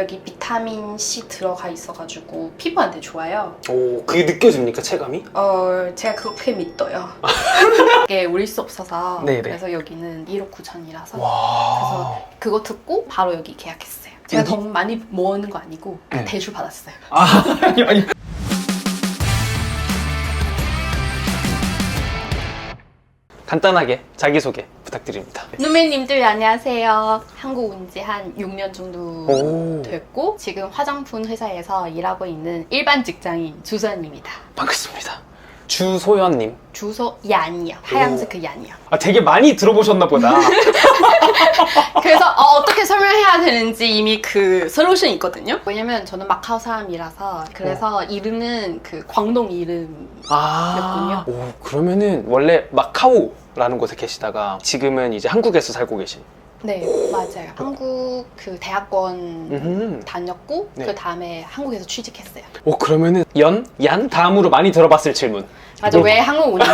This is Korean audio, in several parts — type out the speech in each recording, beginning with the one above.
여기 비타민 C 들어가 있어가지고 피부한테 좋아요. 오, 그게 느껴집니까 체감이? 어, 제가 그렇게 믿어요. 이게 우릴 수 없어서 네네. 그래서 여기는 1억 9천이라서 와. 그거 듣고 바로 여기 계약했어요. 제가 여기? 너무 많이 모으는 거 아니고 네. 대출 받았어요. 아, 아니, 아니. 간단하게 자기소개 부탁드립니다. 누메님들 안녕하세요. 한국 온 지 한 6년 정도 오, 됐고 지금 화장품 회사에서 일하고 있는 일반 직장인 주선입니다. 반갑습니다. 주소연님. 주소 얀이요. 하얀색 그 얀이요. 아, 되게 많이 들어보셨나 보다. 그래서 어, 떻게 설명해야 되는지 이미 그 솔루션이 있거든요. 왜냐면 저는 마카오 사람이라서 그래서 이름은 그 광동 이름 아, 오, 그러면은 원래 마카오 라는 곳에 계시다가 지금은 이제 한국에서 살고 계신. 네 맞아요. 한국 그 대학원 음. 다녔고 네. 그 다음에 한국에서 취직했어요. 오, 그러면은 연, 얀 다음으로 많이 들어봤을 질문. 맞아 뭐? 왜 한국 오는지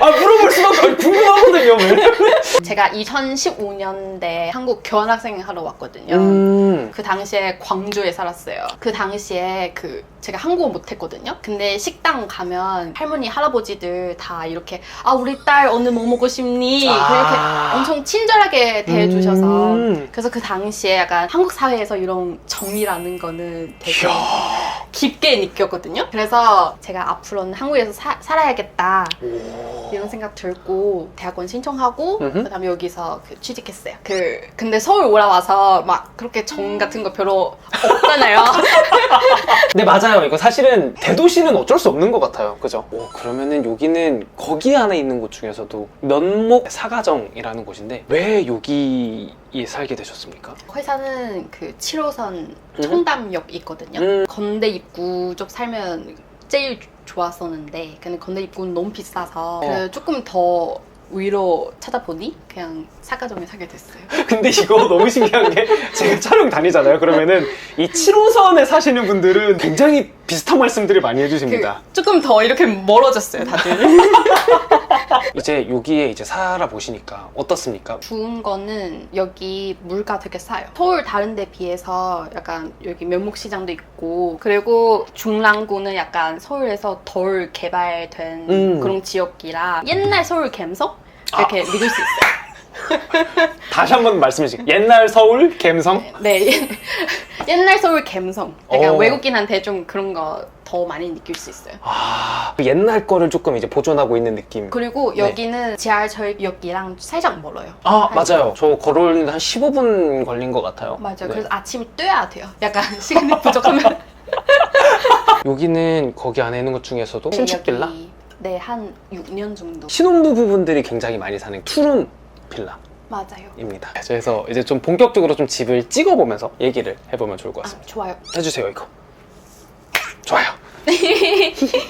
아, 물어볼 수밖에 아니, 궁금하거든요, 왜? 제가 2015년대 한국 교환학생 하러 왔거든요. 음. 그 당시에 광주에 살았어요. 그 당시에 그 제가 한국어 못했거든요. 근데 식당 가면 할머니 할아버지들 다 이렇게 아 우리 딸 오늘 뭐 먹고 싶니? 아. 그렇게 엄청 친절하게 대해주셔서 음. 그래서 그 당시에 약간 한국 사회에서 이런 정이라는 거는 되게 이야. 깊게 느꼈거든요. 그래서 제가 앞으로는 한국에서 사- 살아야겠다 오. 이런 생각 들고 대학원 신청하고 음흠. 그다음에 여기서 그 취직했어요. 그 근데 서울 올라와서 막 그렇게 정 같은 거 별로 없잖아요. 네 맞아요. 이거 사실은 대도시는 어쩔 수 없는 것 같아요. 그죠? 오, 그러면은 여기는 거기 안에 있는 곳 중에서도 면목 사가정이라는 곳인데 왜 여기 에 살게 되셨습니까? 회사는 그 7호선 음. 청담역 있거든요. 음. 건대 입구 쪽 살면 제일 좋았었는데 근데 건대 입구는 너무 비싸서 그래서 조금 더 위로 찾아보니 그냥 사가정에 살게 됐어요. 근데 이거 너무 신기한 게 제가 촬영 다니잖아요. 그러면은 이 7호선에 사시는 분들은 굉장히 비슷한 말씀들을 많이 그 해주십니다. 조금 더 이렇게 멀어졌어요, 다들. 이제 여기에 이제 살아보시니까 어떻습니까? 좋은 거는 여기 물가 되게 싸요. 서울 다른 데 비해서 약간 여기 면목시장도 있고 그리고 중랑구는 약간 서울에서 덜 개발된 음. 그런 지역이라 옛날 서울 감성? 이렇게 믿을 수 있어요. 다시 한 번 말씀해 주세요. 옛날 서울 갬성? 네. 옛날 서울 감성. 약간 어. 외국인한테 좀 그런 거 더 많이 느낄 수 있어요. 아, 옛날 거를 조금 이제 보존하고 있는 느낌. 그리고 네. 여기는 지하철역이랑 살짝 멀어요. 아, 한- 맞아요. 저 걸어오는데 한 15분 걸린 것 같아요. 맞아요. 네. 그래서 아침에 뛰어야 돼요. 약간 시간이 부족하면. 여기는 거기 안에 있는 것 중에서도 신축 빌라? 여기, 네, 한 6년 정도. 신혼부부분들이 굉장히 많이 사는 투룸 빌라입니다. 맞아요. 그래서 이제 좀 본격적으로 좀 집을 찍어보면서 얘기를 해보면 좋을 것 아, 같습니다. 좋아요. 해주세요, 이거. 嘿嘿嘿嘿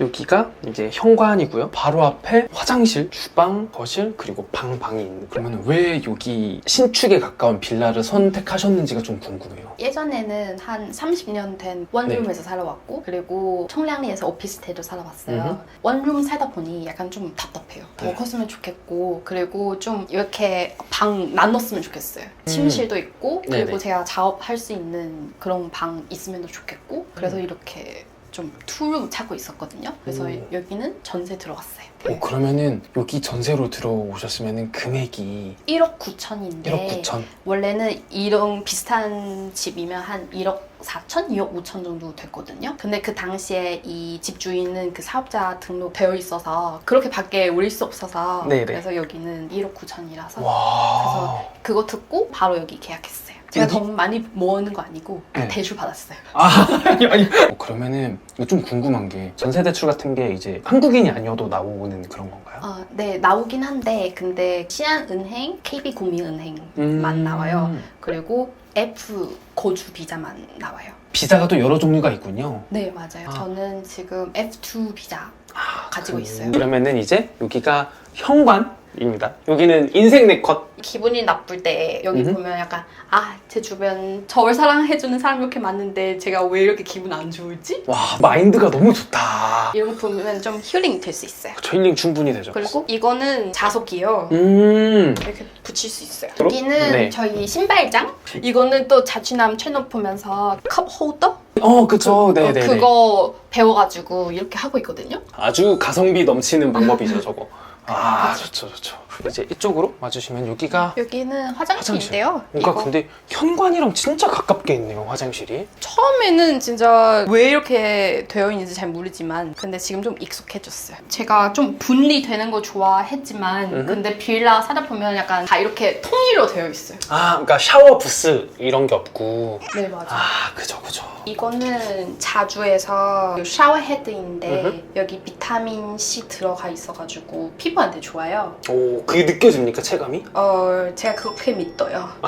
여기가 이제 현관이고요. 바로 앞에 화장실, 주방, 거실, 그리고 방, 방이 있는. 그러면 왜 여기 신축에 가까운 빌라를 선택하셨는지가 좀 궁금해요. 예전에는 한 30년 된 원룸에서 살아왔고 그리고 청량리에서 오피스텔도 살아봤어요. 네. 음흠. 원룸 살다 보니 약간 좀 답답해요. 더 네. 컸으면 좋겠고 그리고 좀 이렇게 방 나눴으면 좋겠어요. 침실도 있고 그리고 음. 네네. 제가 작업할 수 있는 그런 방 있으면 더 좋겠고 그래서 음. 이렇게 좀 투룸 찾고 있었거든요. 그래서 오. 여기는 전세 들어갔어요. 오, 그러면은 여기 전세로 들어오셨으면은 금액이 1억 9천인데 1억 9천. 원래는 이런 비슷한 집이면 한 1억 4천, 2억 5천 정도 됐거든요. 근데 그 당시에 이 집주인은 그 사업자 등록되어 있어서 그렇게 밖에 올릴 수 없어서 네네. 그래서 여기는 1억 9천이라서 와. 그거 듣고 바로 여기 계약했어요. 제가 여기? 너무 많이 모으는 거 아니고 네. 대출 받았어요. 아, 아니, 아니. 어, 그러면은 이거 좀 궁금한 게 전세 대출 같은 게 이제 한국인이 아니어도 나오는 그런 건가요? 어, 네 나오긴 한데 근데 신한은행, KB국민은행만 음. 나와요. 그리고 F 거주 비자만 나와요. 비자가 또 여러 종류가 있군요. 네 맞아요. 아. 저는 지금 F2 비자 아, 가지고 그- 있어요. 그러면은 이제 여기가 현관 컷 입니다. 여기는 인생 네 컷. 기분이 나쁠 때 여기 음흠. 보면 약간 아 제 주변 저를 사랑해주는 사람이 이렇게 많은데 제가 왜 이렇게 기분 안 좋을지? 와 마인드가 너무 좋다. 이런 거 보면 좀 힐링 될 수 있어요. 저 힐링 충분히 되죠. 그리고 이거는 자석이요. 음. 이렇게 붙일 수 있어요. 여기는 네. 저희 신발장. 이거는 또 자취남 채널 보면서 컵 홀더? 어 그쵸. 어, 네네. 그거 배워가지고 이렇게 하고 있거든요. 아주 가성비 넘치는 방법이죠 저거. 아 좋죠 좋죠. 이제 이쪽으로 와주시면 여기가 여기는 화장실인데요. 뭔가 이거 근데 현관이랑 진짜 가깝게 있네요 화장실이. 처음에는 진짜 왜 이렇게 되어 있는지 잘 모르지만 근데 지금 좀 익숙해졌어요. 제가 좀 분리되는 거 좋아했지만 음흠. 근데 빌라 사다 보면 약간 다 이렇게 통일로 되어 있어요. 아 그러니까 샤워 부스 이런 게 없고. 네 맞아요. 아 그죠 그죠. 이거는 자주에서 샤워 헤드인데 음흠. 여기 비타민 C 들어가 있어가지고 피부한테 좋아요. 오 그게 느껴집니까 체감이? 어 제가 그렇게 믿어요.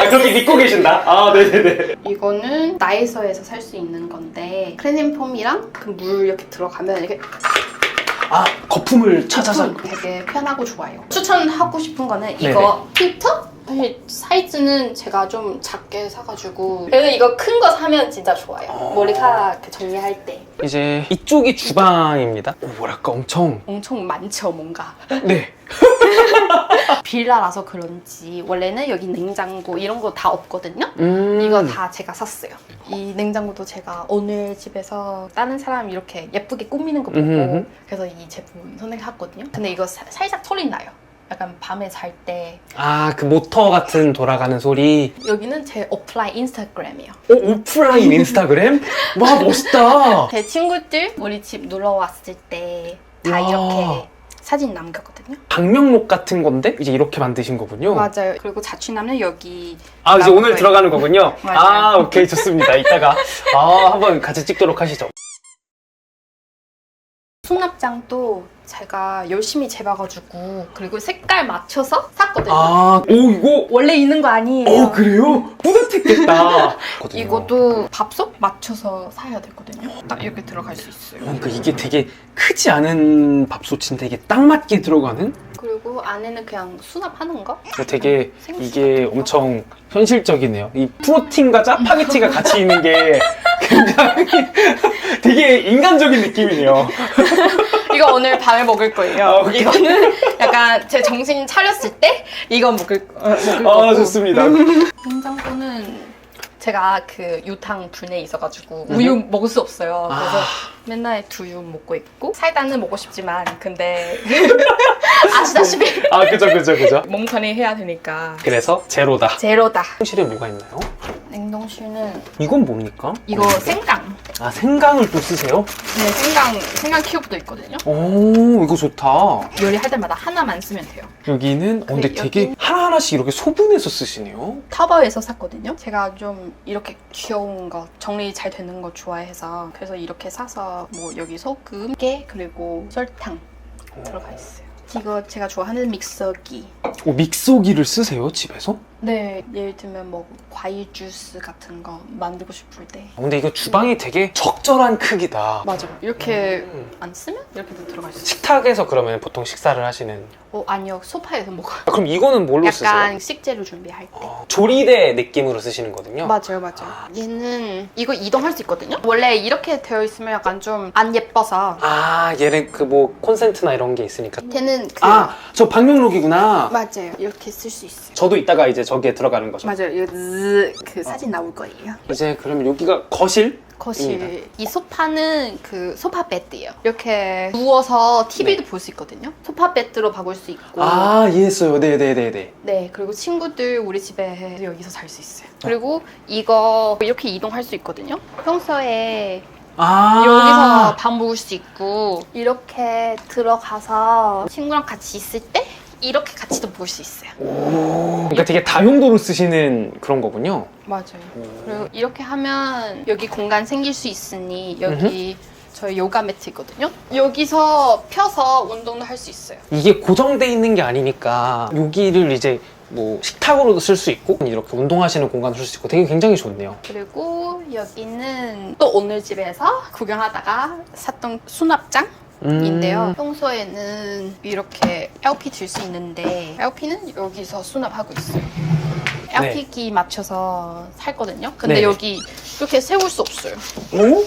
아 그렇게 믿고 계신다. 아 네네네. 이거는 나이서에서 살 수 있는 건데 클렌징 폼이랑 그 물 이렇게 들어가면 이렇게 아 거품을 찾아서. 되게 편하고 좋아요. 추천하고 싶은 거는 이거 필터? 사실 사이즈는 제가 좀 작게 사가지고 그래도 이거 큰 거 사면 진짜 좋아요. 어. 머리카락 정리할 때 이제 이쪽이 주방입니다. 오 뭐랄까 엄청. 엄청 많죠 뭔가. 네. 빌라라서 그런지 원래는 여기 냉장고 이런 거 다 없거든요. 음. 이거 다 제가 샀어요. 이 냉장고도 제가 오늘 집에서 다른 사람 이렇게 예쁘게 꾸미는 거 보고 음흠. 그래서 이 제품 선택 샀거든요. 근데 이거 사- 살짝 소리 나요. 약간 밤에 잘 때 아 그 모터 같은 돌아가는 소리. 여기는 제 오프라인 인스타그램이에요. 오 오프라인 인스타그램? 와 멋있다. 제 친구들 우리 집 놀러 왔을 때 다 와. 이렇게 사진 남겼거든요. 방명록 같은 건데 이제 이렇게 만드신 거군요. 맞아요. 그리고 자취남은 여기 아 이제 오늘. 들어가는 거군요. 맞아요. 아 오케이 좋습니다. 이따가 아 한번 같이 찍도록 하시죠. 수납장도 제가 열심히 재봐가지고 그리고 색깔 맞춰서 샀거든요. 아 오 이거 원래 있는 거 아니에요. 어 그래요? 뿌듯했겠다. 이것도 밥솥 맞춰서 사야 되거든요. 딱 이렇게 들어갈 수 있어요. 그러니까 이게 되게 크지 않은 밥솥인데 이게 딱 맞게 들어가는? 그리고 안에는 그냥 수납하는 거? 되게 생수 이게 같은 거. 엄청 현실적이네요. 이 프로틴과 짜파게티가 같이 있는 게 굉장히 인간적인 느낌이네요. 이거 오늘 밤에 먹을 거예요. 아, 오케이. 이거는 약간 제 정신 차렸을 때 이거 먹을, 어, 먹을 아 거고. 좋습니다. 냉장고는 제가 그 유탕 불내에 있어가지고. 우유 먹을 수 없어요. 그래서 아, 맨날 두유 먹고 있고 사이다는 먹고 싶지만 근데 아시다시피 아 그죠 그죠 그죠. 몽선이 해야 되니까 그래서 제로다. 제로다. 화장실에 뭐가 있나요? 냉동실은 이건 뭡니까? 이거 생강. 아 생강을 또 쓰세요? 네, 생강 생강 큐브도 있거든요. 오 이거 좋다. 요리할 때마다 하나만 쓰면 돼요. 여기는 어, 근데 그 되게 여기- 하나하나씩 이렇게 소분해서 쓰시네요. 타버에서 샀거든요. 제가 좀 이렇게 귀여운 거 정리 잘 되는 거 좋아해서 그래서 이렇게 사서 뭐 여기 소금, 깨 그리고 설탕 들어가 있어요. 이거 제가 좋아하는 믹서기. 오, 믹서기를 쓰세요 집에서? 네, 예를 들면 뭐 과일 주스 같은 거 만들고 싶을 때. 어, 근데 이거 주방이 되게 적절한 크기다. 맞아요. 이렇게 음. 안 쓰면 이렇게도 들어가 있어요. 식탁에서 그러면 보통 식사를 하시는. 어 아니요, 소파에서 먹어요. 아, 그럼 이거는 뭘로 약간 쓰세요? 식재료 준비할 때. 어, 조리대 느낌으로 쓰시는 거든요. 맞아요, 맞아요. 얘는 이거 이동할 수 있거든요. 원래 이렇게 되어 있으면 약간 좀 안 예뻐서. 아 얘는 그 뭐 콘센트나 이런 게 있으니까. 걔는 그 아 저 방명록이구나. 맞아요. 이렇게 쓸 수 있어요. 저도 이따가 이제 저기에 들어가는 거죠. 맞아요. 이거 즈- 그 사진 나올 거예요. 이제 그러면 여기가 거실? 거실. 이 소파는 그 소파 베드예요. 이렇게 누워서 TV도 볼 수 있거든요. 소파 베드로 바꿀 수 있고. 아 이해했어요. 네네네네. 네, 그리고 친구들 우리 집에 여기서 잘 수 있어요. 그리고 이거 이렇게 이동할 수 있거든요. 평소에 아 여기서 밥 먹을 수 있고 이렇게 들어가서 친구랑 같이 있을 때 이렇게 같이도 볼수 있어요. 오. 그러니까 되게 다용도로 쓰시는 그런 거군요. 맞아요. 그리고 이렇게 하면 여기 공간 생길 수 있으니 여기 저희 요가 매트 있거든요. 여기서 펴서 운동도 할 수 있어요. 이게 고정돼 있는 게 아니니까 여기를 이제 뭐 식탁으로도 쓸 수 있고 이렇게 운동하시는 공간도 쓸수 있고 되게 굉장히 좋네요. 그리고 여기는 또 오늘 집에서 구경하다가 샀던 수납장 인데요. 평소에는 이렇게 LP 들수 있는데 LP는 여기서 수납하고 있어요. LP 기 맞춰서 살거든요. 근데 네. 여기 이렇게 세울 수 없어요. 오?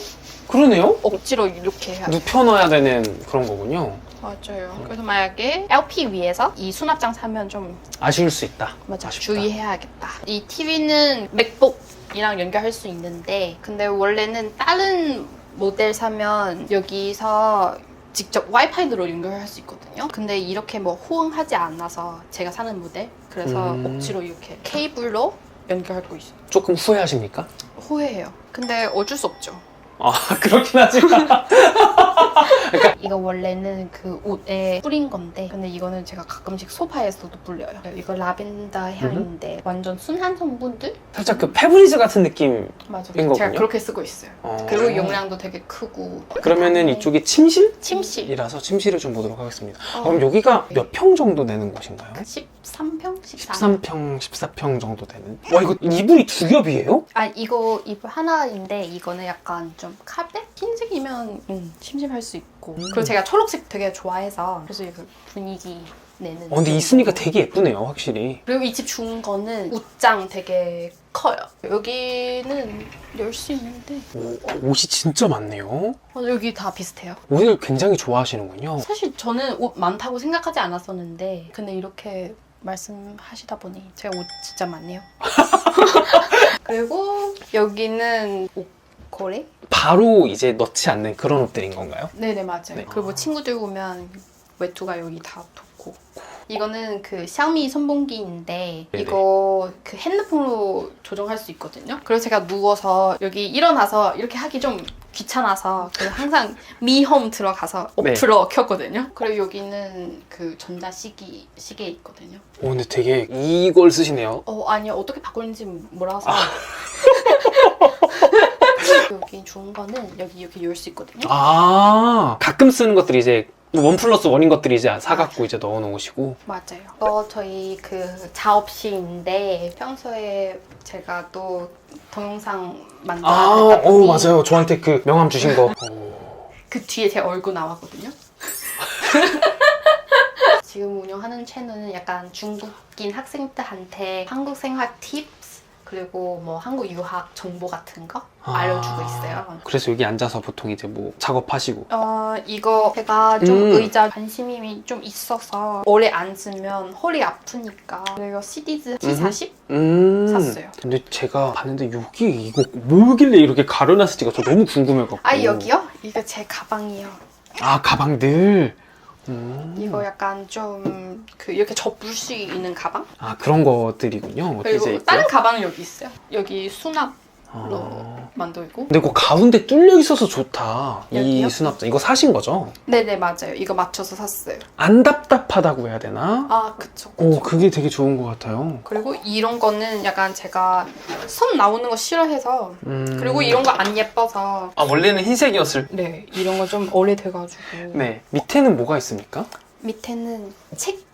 그러네요. 억지로 이렇게 해야 돼요. 눕혀놔야 되는 그런 거군요. 맞아요. 그래서 만약에 LP 위에서 이 수납장 사면 좀 아쉬울 수 있다. 맞아 아쉽다. 주의해야겠다. 이 TV는 맥북 이랑 연결할 수 있는데 근데 원래는 다른 모델 사면 여기서 직접 와이파이로 연결할 수 있거든요. 근데 이렇게 뭐 호응하지 않아서 제가 사는 모델 그래서 음. 억지로 이렇게 케이블로 연결하고 있어요. 조금 후회하십니까? 후회해요. 근데 어쩔 수 없죠. 아 그렇긴 하지만 이거 원래는 그 옷에 뿌린 건데 근데 이거는 제가 가끔씩 소파에서도 뿌려요. 이거 라벤더 향인데 완전 순한 성분들 살짝 그 페브리즈 같은 느낌. 맞아. 인 제가 거군요? 그렇게 쓰고 있어요. 어. 그리고 용량도 되게 크고. 그러면은 이쪽이 침실? 침실. 이라서 침실을 좀 보도록 하겠습니다. 어. 그럼 여기가 몇 평 정도 되는 곳인가요? 13평? 14. 13평, 14평 정도 되는. 와 이거 이불이 두 겹이에요? 아 이거 이불 하나인데 이거는 약간 좀 카펫 흰색이면 음, 심심할 수 있고. 음. 그리고 제가 초록색 되게 좋아해서 그래서 이거 분위기 내는. 어, 근데 있으니까 되게 예쁘네요, 확실히. 그리고 이 집 좋은 거는 옷장 되게 커요. 여기는 열 수 있는데 오, 옷이 진짜 많네요. 어, 여기 다 비슷해요. 옷을 굉장히 좋아하시는군요. 사실 저는 옷 많다고 생각하지 않았었는데 근데 이렇게 말씀하시다 보니 제가 옷 진짜 많네요. 그리고 여기는 옷 걸이? 바로 이제 넣지 않는 그런 옷들인 건가요? 네네 맞아요. 네. 그리고 친구들 오면 외투가 여기 다 뒀고 이거는 그 샤오미 선풍기인데 네네. 이거 그 핸드폰으로 조정할 수 있거든요. 그래서 제가 누워서 여기 일어나서 이렇게 하기 좀 귀찮아서 그 항상 미홈 들어가서 네. 어플로 켰거든요. 그리고 여기는 그 전자시기 시계 있거든요. 오, 근데 되게 이걸 쓰시네요. 어 아니요 어떻게 바꾸는지 몰라서 아. 여기 좋은 거는 여기 이렇게 열 수 있거든요. 아, 가끔 쓰는 것들이 이제 원 플러스 원인 것들이 이제 사갖고 이제 넣어 놓으시고. 맞아요. 이거 저희 그 작업실인데 평소에 제가 또 동영상 만들다 아, 오, 보니 맞아요. 저한테 그 명함 주신 거. 오. 그 뒤에 제 얼굴 나왔거든요. 지금 운영하는 채널은 약간 중국인 학생들한테 한국 생활 팁스 그리고 뭐 한국 유학 정보 같은 거 알려주고 있어요. 그래서 여기 앉아서 보통 이제 뭐 작업하시고. 어 이거 제가 좀 음. 의자 관심이 좀 있어서 오래 앉으면 허리 아프니까 이거 시디즈 T40 음. 샀어요. 근데 제가 봤는데 여기 이거 뭐길래 이렇게 가려놨을지가 저 너무 궁금해갖고. 아 여기요? 이거 제 가방이요. 아, 가방들. 음. 이거 약간 좀 그 이렇게 접을 수 있는 가방? 아, 그런 것들이군요. 그리고 이제 있고요. 다른 가방은 여기 있어요. 여기 수납 로 아. 만들고. 근데 이거 가운데 뚫려 있어서 좋다. 여기요? 이 수납장. 이거 사신 거죠? 네네 맞아요. 이거 맞춰서 샀어요. 안 답답하다고 해야 되나? 아 그쵸. 오, 그쵸. 그게 되게 좋은 것 같아요. 그리고 이런 거는 약간 제가 손 나오는 거 싫어해서 음. 그리고 이런 거 안 예뻐서 아, 원래는 흰색이었을. 네 이런 거 좀 오래돼가지고 네. 밑에는 뭐가 있습니까? 밑에는 책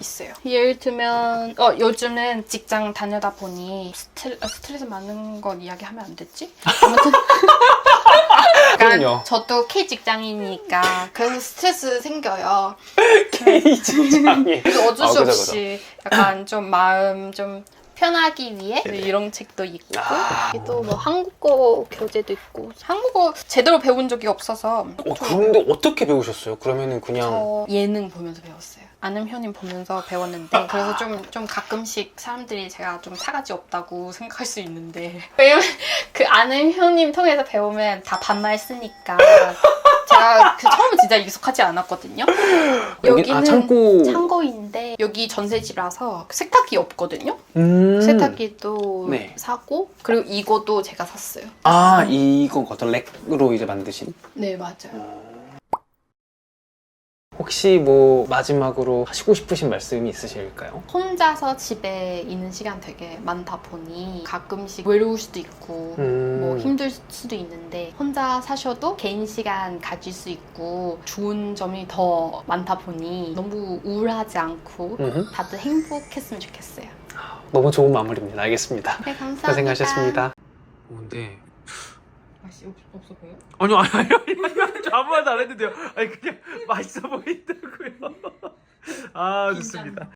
있어요. 예를 들면 어 요즘은 직장 다니다 보니 스트레, 아, 스트레스 많은 건 이야기하면 안 됐지? 아무튼 그럼요. 약간 저도 K 직장이니까 그래서 스트레스 생겨요. K 직장이. 그래서 어쩔 아, 수 그죠, 없이 약간 좀 마음 좀 편하기 위해 이런 책도 있고 아. 또 뭐 한국어 교재도 있고 한국어 제대로 배운 적이 없어서 어, 그런데 어떻게 배우셨어요? 그러면은 그냥 저 예능 보면서 배웠어요. 아는 현님 보면서 배웠는데 그래서 좀, 좀 가끔씩 사람들이 제가 좀 사가지 없다고 생각할 수 있는데 왜냐면 그 아는 현님 통해서 배우면 다 반말 쓰니까 제가 그 처음에 진짜 익숙하지 않았거든요. 여기 여기는 아 창고. 창고인데 여기 전세지라서 세탁기 없거든요. 음. 세탁기도 네. 사고 그리고 이것도 제가 샀어요. 아 이거 어떤 렉으로 이제 만드신. 네 맞아요. 혹시 뭐 마지막으로 하시고 싶으신 말씀이 있으실까요? 혼자서 집에 있는 시간 되게 많다 보니 가끔씩 외로울 수도 있고 음. 뭐 힘들 수도 있는데 혼자 사셔도 개인 시간 가질 수 있고 좋은 점이 더 많다 보니 너무 우울하지 않고 음흠. 다들 행복했으면 좋겠어요. 너무 좋은 마무리입니다. 알겠습니다. 네 감사합니다. 고생하셨습니다. 근데 맛이 없, 없어 보여? 아니요 아니요 아니요 아니요 저 아무 말도 안 했는데요. 아니 그냥 맛있어 보인다고요. 아 좋습니다